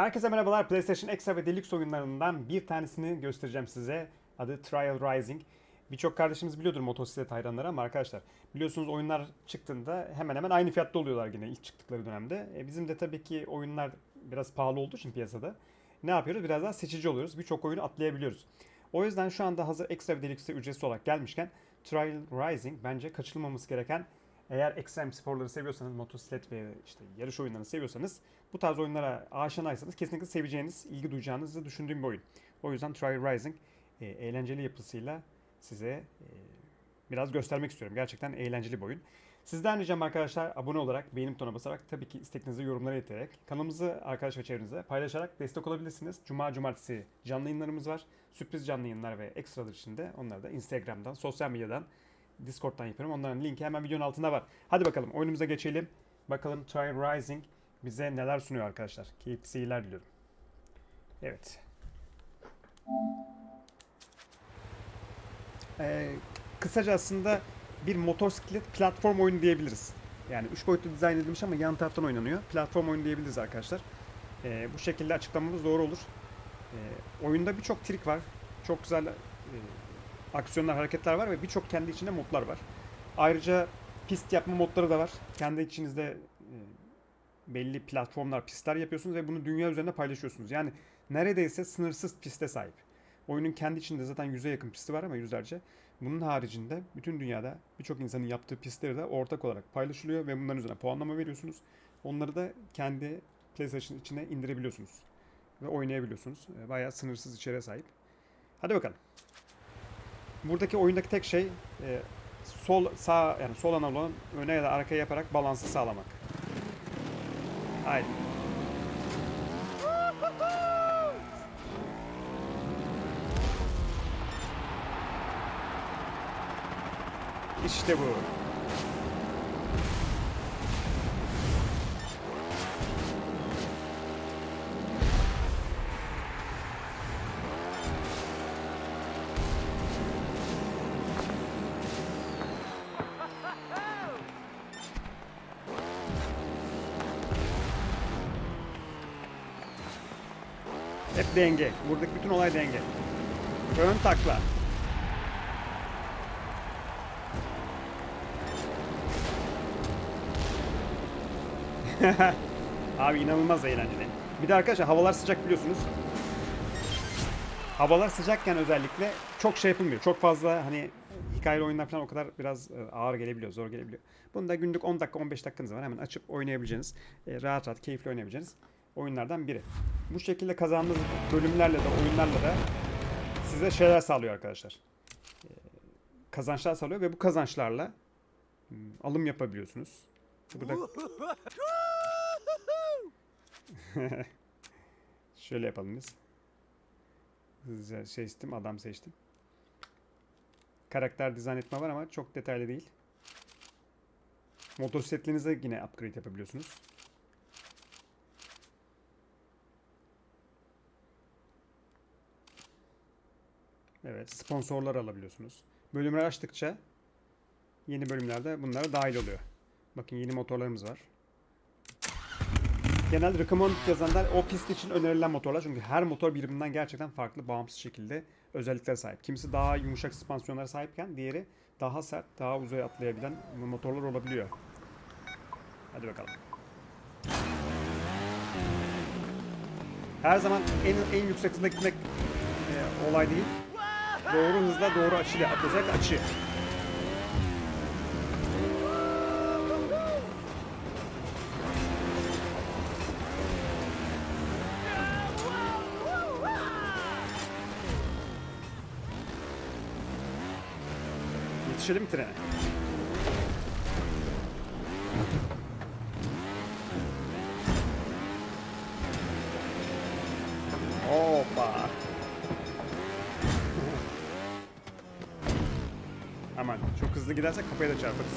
Herkese merhabalar. PlayStation Extra ve Deluxe oyunlarından bir tanesini göstereceğim size. Adı Trial Rising. Birçok kardeşimiz biliyordur motosiklet hayranları ama arkadaşlar biliyorsunuz oyunlar çıktığında hemen hemen aynı fiyatta oluyorlar yine ilk çıktıkları dönemde. E, bizim de tabii ki oyunlar biraz pahalı olduğu için piyasada ne yapıyoruz? Biraz daha seçici oluyoruz. Birçok oyunu atlayabiliyoruz. O yüzden şu anda hazır Extra ve Deluxe'e ücretsiz olarak gelmişken Trial Rising bence kaçırılmaması gereken eğer ekstrem sporları seviyorsanız, motosiklet ve işte yarış oyunlarını seviyorsanız bu tarz oyunlara aşinaysanız kesinlikle seveceğiniz, ilgi duyacağınızı düşündüğüm bir oyun. O yüzden Trial Rising e, eğlenceli yapısıyla size e, biraz göstermek istiyorum. Gerçekten eğlenceli bir oyun. Sizden ricam arkadaşlar abone olarak, beğeni butonuna basarak tabii ki isteklerinizi yorumlara ileterek kanalımızı arkadaş ve çevrenize paylaşarak destek olabilirsiniz. Cuma cumartesi canlı yayınlarımız var. Sürpriz canlı yayınlar ve ekstralar içinde onları da Instagram'dan, sosyal medyadan Discord'dan yapıyorum. Onların linki hemen videonun altında var. Hadi bakalım oyunumuza geçelim. Bakalım Trial Rising bize neler sunuyor arkadaşlar. Keyifli seyirler diliyorum. Evet. Ee, kısaca aslında bir motosiklet platform oyunu diyebiliriz. Yani 3 boyutlu dizayn edilmiş ama yan taraftan oynanıyor. Platform oyunu diyebiliriz arkadaşlar. Ee, bu şekilde açıklamamız doğru olur. Ee, oyunda birçok trik var. Çok güzel e, aksiyonlar, hareketler var ve birçok kendi içinde modlar var. Ayrıca pist yapma modları da var. Kendi içinizde e, belli platformlar, pistler yapıyorsunuz ve bunu dünya üzerinde paylaşıyorsunuz. Yani neredeyse sınırsız piste sahip. Oyunun kendi içinde zaten yüze yakın pisti var ama yüzlerce. Bunun haricinde bütün dünyada birçok insanın yaptığı pistleri de ortak olarak paylaşılıyor ve bunların üzerine puanlama veriyorsunuz. Onları da kendi PlayStation içine indirebiliyorsunuz ve oynayabiliyorsunuz. E, Bayağı sınırsız içeriğe sahip. Hadi bakalım. Buradaki oyundaki tek şey e, sol sağ yani sol analogun öne ya da arkaya yaparak balansı sağlamak. Haydi. İşte bu. Denge. Buradaki bütün olay denge. Ön takla. Abi inanılmaz eğlenceli. Bir de arkadaşlar havalar sıcak biliyorsunuz. Havalar sıcakken özellikle çok şey yapılmıyor. Çok fazla hani hikayeli oyunlar falan o kadar biraz e, ağır gelebiliyor, zor gelebiliyor. Bunda günlük 10 dakika 15 dakikanız var. Hemen açıp oynayabileceğiniz, e, rahat rahat keyifli oynayabileceğiniz oyunlardan biri. Bu şekilde kazandığınız bölümlerle de oyunlarla da size şeyler sağlıyor arkadaşlar. E, Kazançlar sağlıyor ve bu kazançlarla hmm, alım yapabiliyorsunuz. Burada Şöyle yapalım biz. Hızlıca şey seçtim, adam seçtim. Karakter dizayn etme var ama çok detaylı değil. Motosikletlerinize yine upgrade yapabiliyorsunuz. Evet, sponsorlar alabiliyorsunuz. Bölümler açtıkça yeni bölümlerde bunlara dahil oluyor. Bakın yeni motorlarımız var. Genel recommend yazanlar o pist için önerilen motorlar. Çünkü her motor birbirinden gerçekten farklı, bağımsız şekilde özelliklere sahip. Kimisi daha yumuşak süspansiyonlara sahipken diğeri daha sert, daha uzaya atlayabilen motorlar olabiliyor. Hadi bakalım. Her zaman en, en yüksek hızla gitmek e, olay değil. Doğru hızla doğru açıyla özellikle açı. Yetişelim trene? gidersen kafaya da çarparız.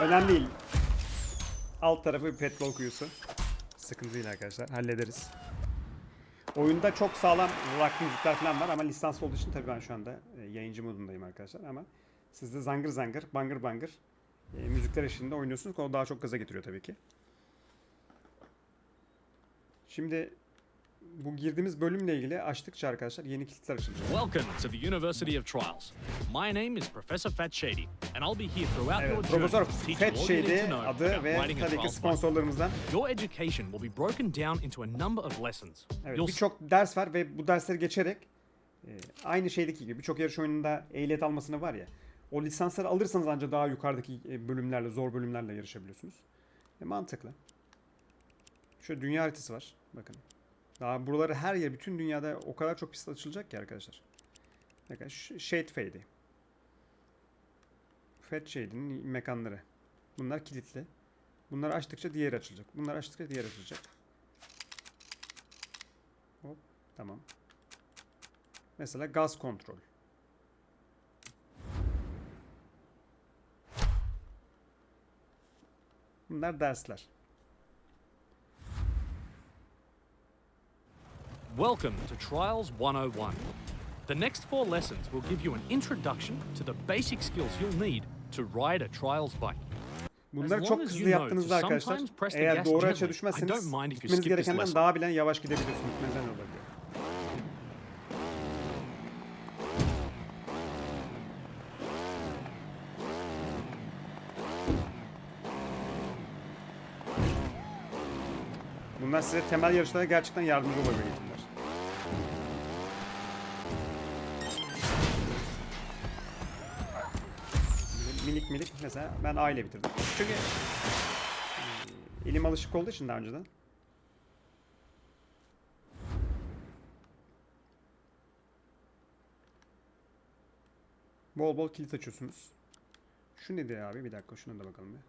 Önemli değil. Alt tarafı bir petrol kuyusu. Sıkıntı değil arkadaşlar. Hallederiz. Oyunda çok sağlam rock müzikler falan var ama lisanslı olduğu için tabii ben şu anda e, yayıncı modundayım arkadaşlar ama siz de zangır zangır, bangır bangır e, müzikler eşliğinde oynuyorsunuz. O daha çok gaza getiriyor tabii ki. Şimdi bu girdiğimiz bölümle ilgili açtıkça arkadaşlar yeni kilitler açılacak. Welcome to the University of Trials. My name is Professor Fat Shady, and I'll be here throughout your Evet, journey Profesör Fat Shady adı ve tabii ki sponsorlarımızdan. Your education will be broken down into a number of lessons. Evet, birçok ders var ve bu dersleri geçerek e, aynı şeydeki gibi birçok yarış oyununda ehliyet almasını var ya. O lisansları alırsanız ancak daha yukarıdaki e, bölümlerle, zor bölümlerle yarışabiliyorsunuz. E, mantıklı. Şöyle dünya haritası var. Bakın. Daha buraları her yer, bütün dünyada o kadar çok pist açılacak ki arkadaşlar. Bakın Sh- Shade Fade'i. Fat Shade'in mekanları. Bunlar kilitli. Bunları açtıkça diğeri açılacak. Bunları açtıkça diğeri açılacak. Hop, tamam. Mesela gaz kontrol. Bunlar dersler. Welcome to Trials 101. The next four lessons will give you an introduction to the basic skills you'll need to ride a Trials bike. Bunları çok hızlı yaptığınızda arkadaşlar eğer doğru açıya düşmezseniz gitmeniz gerekenden daha bilen yavaş gidebiliyorsunuz. Gitmenizden olabiliyor. Bunlar size temel yarışlarda gerçekten yardımcı oluyor minik minik mesela ben aile bitirdim. Çünkü e, elim alışık olduğu için daha önceden. Bol bol kilit açıyorsunuz. Şu nedir abi? Bir dakika şuna da bakalım bir.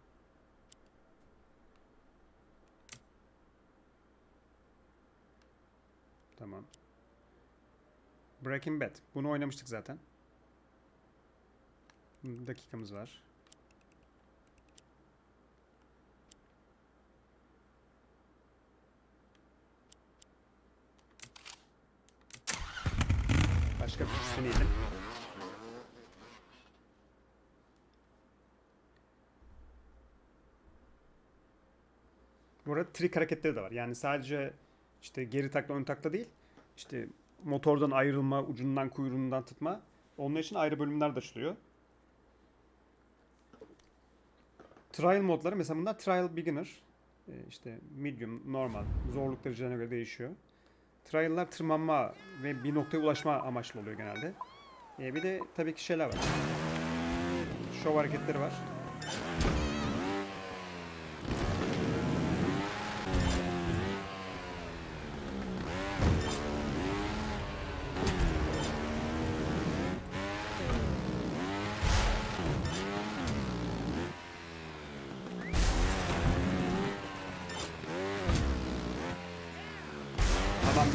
Tamam. Breaking Bad. Bunu oynamıştık zaten. Bir dakikamız var. Başka bir pist deneyelim. Bu arada trik hareketleri de var. Yani sadece işte geri takla ön takla değil. İşte motordan ayrılma, ucundan kuyruğundan tutma. Onun için ayrı bölümler de açılıyor. Trial modları mesela bunlar Trial Beginner. Ee, işte medium, normal, zorluk derecelerine göre değişiyor. Trial'lar tırmanma ve bir noktaya ulaşma amaçlı oluyor genelde. Ee, bir de tabii ki şeyler var. Şov hareketleri var.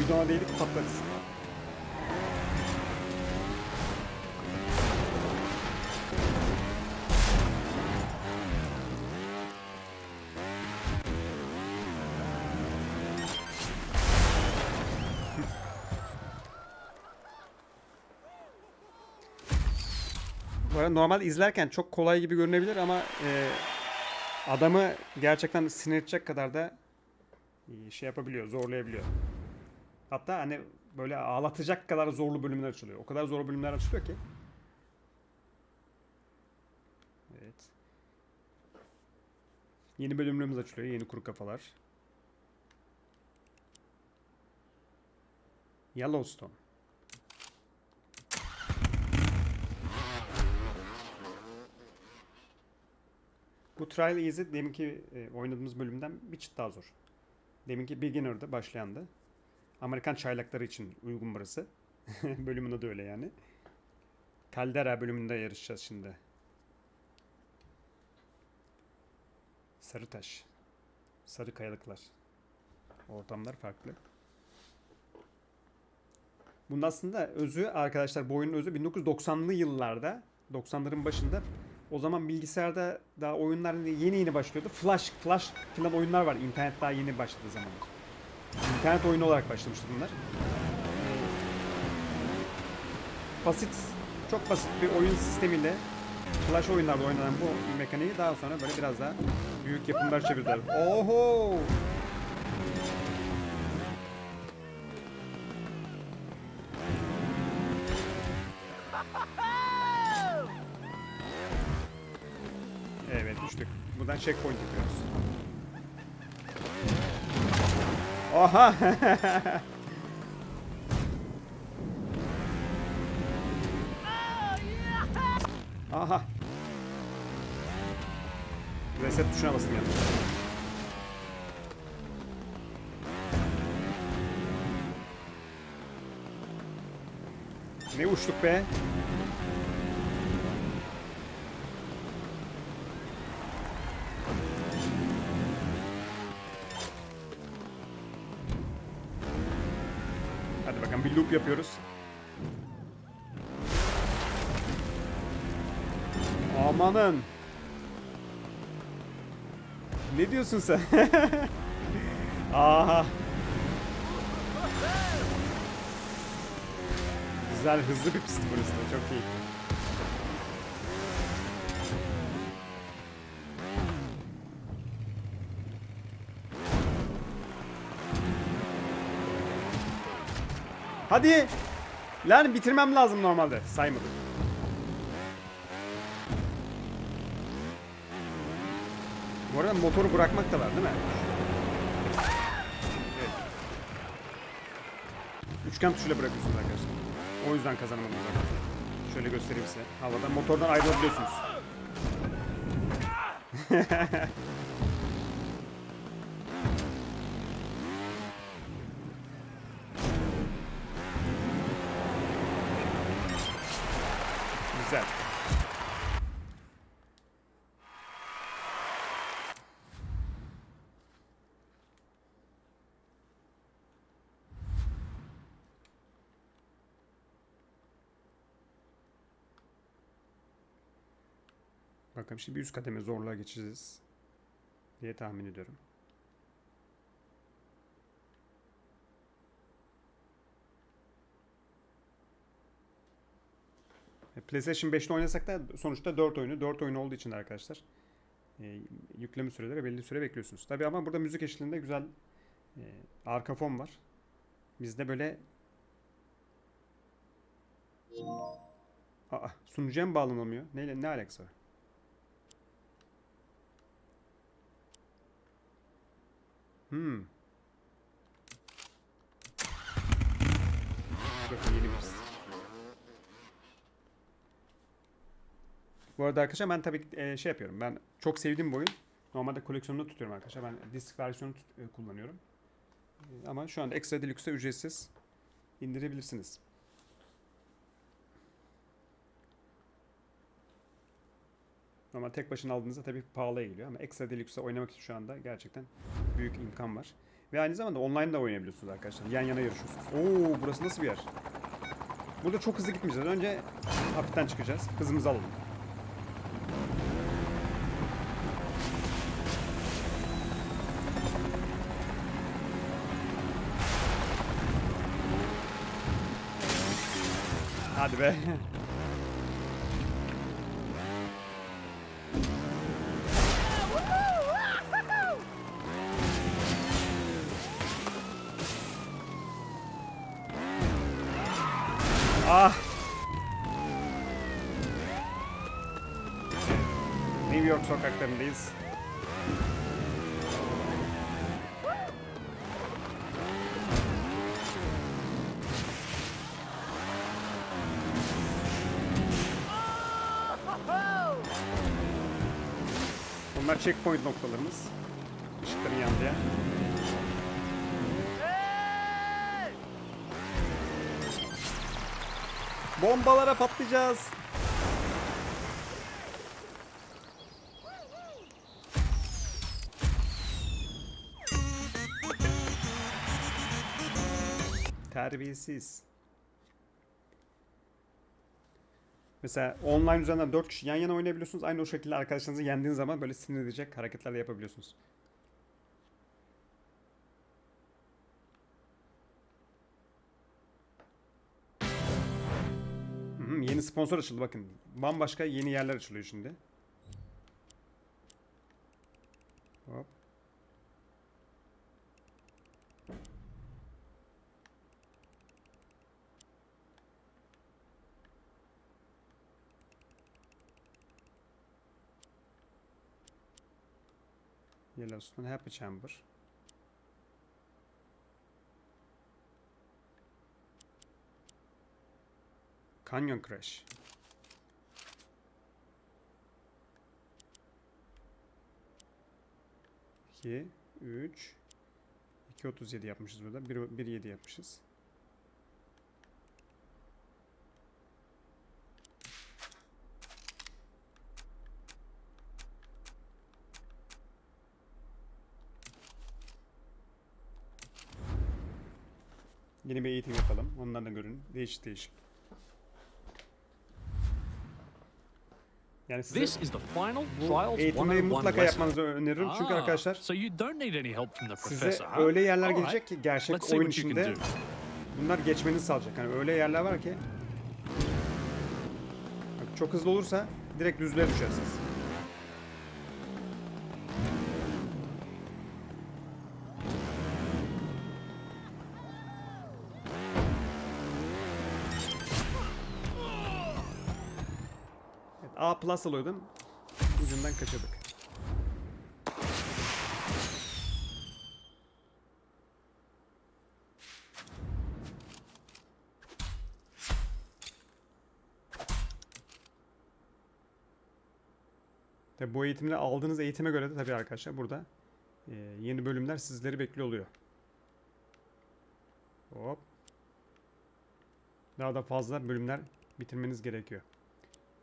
Bidona değdik patlarız. Bu arada normal izlerken çok kolay gibi görünebilir ama e, adamı gerçekten sinir edecek kadar da e, şey yapabiliyor, zorlayabiliyor. Hatta hani böyle ağlatacak kadar zorlu bölümler açılıyor. O kadar zorlu bölümler açılıyor ki. Evet. Yeni bölümlerimiz açılıyor. Yeni kuru kafalar. Yellowstone. Bu Trial Easy deminki e, oynadığımız bölümden bir çıt daha zor. Deminki Beginner'dı, başlayandı. Amerikan çaylakları için uygun burası. Bölümün adı öyle yani. Caldera bölümünde yarışacağız şimdi. Sarıtaş. Sarı kayalıklar. Ortamlar farklı. Bunun aslında özü arkadaşlar bu oyunun özü 1990'lı yıllarda 90'ların başında O zaman bilgisayarda daha oyunlar yeni yeni başlıyordu. Flash, Flash falan oyunlar var. İnternet daha yeni başladığı zamanlar. İnternet oyunu olarak başlamıştı bunlar. Basit, çok basit bir oyun sistemiyle Flash oyunlarda oynanan bu mekaniği daha sonra böyle biraz daha büyük yapımlar çevirdiler. Oho! Evet düştük. Buradan checkpoint yapıyoruz. Oha! Aha! Reset tuşuna bastım yanlış. Ne uçtuk be? Yapıyoruz. Amanın. Ne diyorsun sen? Aha. Güzel hızlı bir pist burası da çok iyi. Hadi. Lan bitirmem lazım normalde. Saymadım. Bu arada motoru bırakmak da var değil mi? Evet. Üçgen tuşuyla bırakıyorsunuz arkadaşlar. O yüzden kazanamadım zaten. Şöyle göstereyim size. Havadan motordan ayrılabiliyorsunuz. Güzel. Bakalım şimdi bir üst kademe zorluğa geçeceğiz diye tahmin ediyorum. PlayStation 5'te oynasak da sonuçta 4 oyunu, 4 oyun olduğu için de arkadaşlar e, yükleme süreleri belli süre bekliyorsunuz. Tabi ama burada müzik eşliğinde güzel e, arka fon var. Bizde böyle Aa, sunucuya mı bağlanamıyor? Ne, ne alakası var? Hmm. Yeni bir pist. Arada arkadaşlar ben tabii e, şey yapıyorum. Ben çok sevdiğim bu oyun. Normalde koleksiyonunu tutuyorum arkadaşlar. Ben disk versiyonu tut- e, kullanıyorum. E, ama şu anda ekstra deluxe'e ücretsiz indirebilirsiniz. Normal tek başına aldığınızda tabii pahalıya geliyor ama ekstra deluxe'e oynamak için şu anda gerçekten büyük imkan var. Ve aynı zamanda online de oynayabiliyorsunuz arkadaşlar. Yan yana yarışıyorsunuz. Oo burası nasıl bir yer? Burada çok hızlı gitmeyeceğiz. Önce hafiften çıkacağız. Hızımızı alalım. Hadi be. Ah. New York sokaklarındayız. Checkpoint noktalarımız. Işıkların yandığı yer. Bombalara patlayacağız. Terbiyesiz. Mesela online üzerinden 4 kişi yan yana oynayabiliyorsunuz. Aynı o şekilde arkadaşlarınızı yendiğiniz zaman böyle sinir edecek hareketler de yapabiliyorsunuz. Hı hı, yeni sponsor açıldı bakın. Bambaşka yeni yerler açılıyor şimdi. Hop. Yellowstone Happy Chamber. Canyon Crash. İki, üç, iki otuz yedi yapmışız burada. Bir, bir yedi yapmışız. Yeni bir eğitim yapalım. Ondan da görün. Değişik değişik. Yani size This is the final bu Trials eğitimleri 101 mutlaka lesson. yapmanızı öneririm. Çünkü Ah, arkadaşlar So you don't need any help from the size professor, huh? öyle yerler Alright, gelecek ki gerçek see oyun what you can içinde do. bunlar geçmenizi sağlayacak. Yani öyle yerler var ki Bak çok hızlı olursa direkt düzlüğe düşersiniz. A plus alıyordum. Ucundan kaçırdık. Tabi bu eğitimde aldığınız eğitime göre de tabii arkadaşlar burada e, yeni bölümler sizleri bekliyor oluyor. Hop. Daha da fazla bölümler bitirmeniz gerekiyor.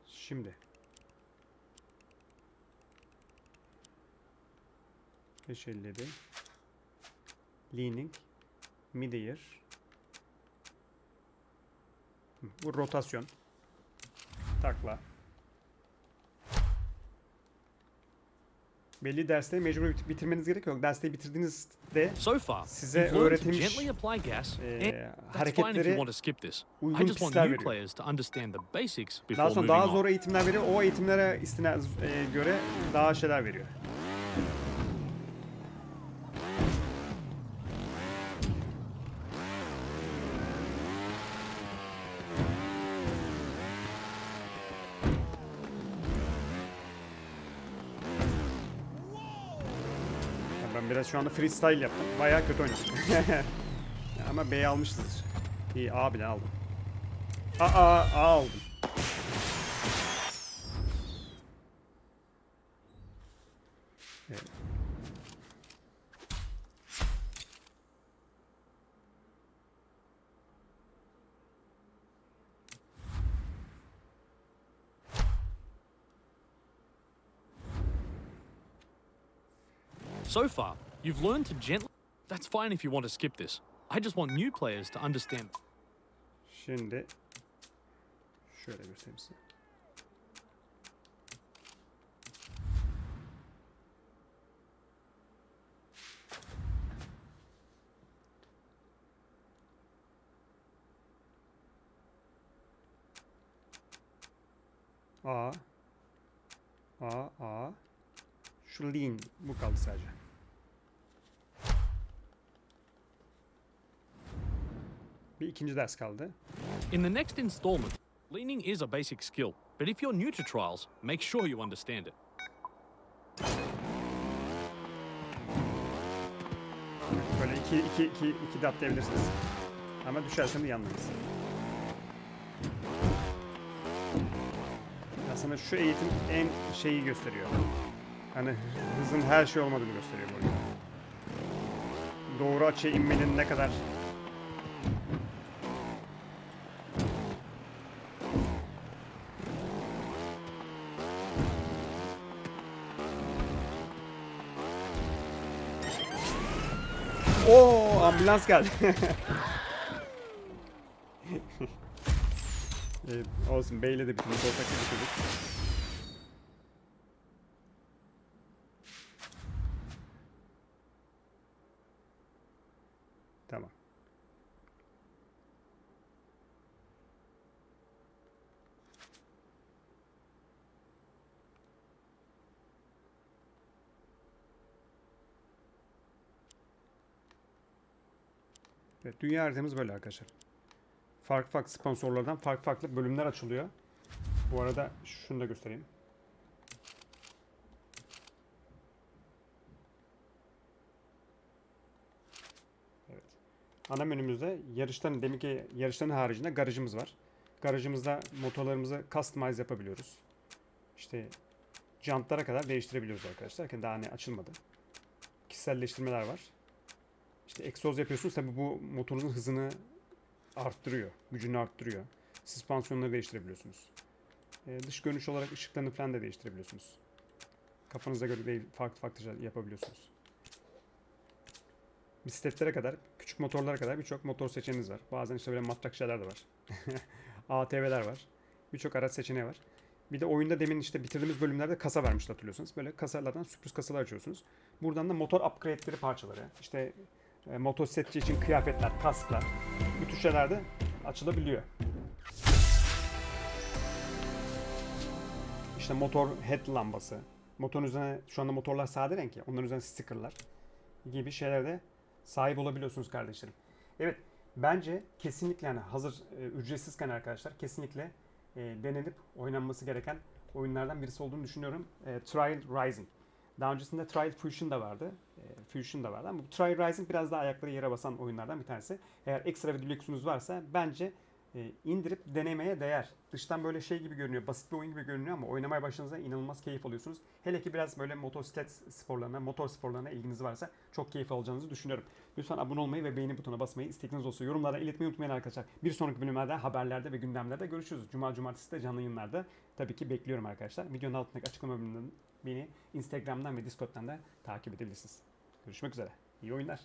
Şimdi. Beş elleri. Leaning. Mid-ear. Hı, Bu rotasyon. Takla. Belli dersleri mecbur bit- bitirmeniz gerekiyor. Dersleri bitirdiğinizde So far, Size öğretilmiş, if hareketleri uygun just want pisler new veriyor. players to understand the basics before Daha sonra daha zor eğitimler veriyor. O eğitimlere istine e, göre daha şeyler veriyor. Şu anda freestyle yaptım. Bayağı kötü oynadım. Ama B'yi almışsınız. İyi A bile aldım. Aa, A aldım. Evet. So far, you've learned to gently. That's fine if you want to skip this. I just want new players to understand. Şimdi şöyle göstereyim size. A A A Şu lean bu kaldı sadece. Bir ikinci ders kaldı. In the next installment, leaning is a basic skill, but if you're new to trials, make sure you understand it. Böyle iki, iki, iki, iki de atlayabilirsiniz. Ama düşerseniz yanmayız. Aslında şu eğitim en şeyi gösteriyor. Hani hızın her şey olmadığını gösteriyor bu oyun. Doğru açıya inmenin ne kadar Oo ambulans geldi. Evet, olsun. Bey'le de bitirdik. Ortakla bitirdik. Tamam. Evet, dünya haritamız böyle arkadaşlar. Farklı farklı sponsorlardan farklı farklı bölümler açılıyor. Bu arada şunu da göstereyim. Evet. Ana menümüzde yarışların deminki yarışların haricinde garajımız var. Garajımızda motorlarımızı customize yapabiliyoruz. İşte jantlara kadar değiştirebiliyoruz arkadaşlar. Ki Daha hani açılmadı. Kişiselleştirmeler var. İşte egzoz yapıyorsunuz tabi bu motorunuzun hızını arttırıyor. Gücünü arttırıyor. Süspansiyonları değiştirebiliyorsunuz. Ee, dış görünüş olarak ışıklarını falan da değiştirebiliyorsunuz. Kafanıza göre değil farklı farklı şeyler yapabiliyorsunuz. Bisikletlere kadar, küçük motorlara kadar birçok motor seçeneğiniz var. Bazen işte böyle matrak şeyler de var. ATV'ler var. Birçok araç seçeneği var. Bir de oyunda demin işte bitirdiğimiz bölümlerde kasa vermişti hatırlıyorsunuz. Böyle kasalardan sürpriz kasalar açıyorsunuz. Buradan da motor upgrade'leri parçaları, işte e, motosikletçi için kıyafetler, kasklar, bu tür şeyler de açılabiliyor. İşte motor head lambası, motorun üzerine şu anda motorlar sade renk ya, onların üzerine stickerlar gibi şeylere de sahip olabiliyorsunuz kardeşlerim. Evet, bence kesinlikle yani hazır e, ücretsizken arkadaşlar kesinlikle e, denenip oynanması gereken oyunlardan birisi olduğunu düşünüyorum. E, Trial Rising. Daha öncesinde Trial Fusion da vardı. E, Fusion da vardı ama bu Trial Rising biraz daha ayakları yere basan oyunlardan bir tanesi. Eğer ekstra bir deluxe'unuz varsa bence e, indirip denemeye değer. Dıştan böyle şey gibi görünüyor, basit bir oyun gibi görünüyor ama oynamaya başladığınızda inanılmaz keyif alıyorsunuz. Hele ki biraz böyle motosiklet sporlarına, motor sporlarına ilginiz varsa çok keyif alacağınızı düşünüyorum. Lütfen abone olmayı ve beğeni butonuna basmayı, isteğiniz olsa yorumlara iletmeyi unutmayın arkadaşlar. Bir sonraki bölümlerde, haberlerde ve gündemlerde görüşürüz. Cuma, cumartesi de canlı yayınlarda tabii ki bekliyorum arkadaşlar. Videonun altındaki açıklama bölümünden beni Instagram'dan ve Discord'dan da takip edebilirsiniz. Görüşmek üzere. İyi oyunlar.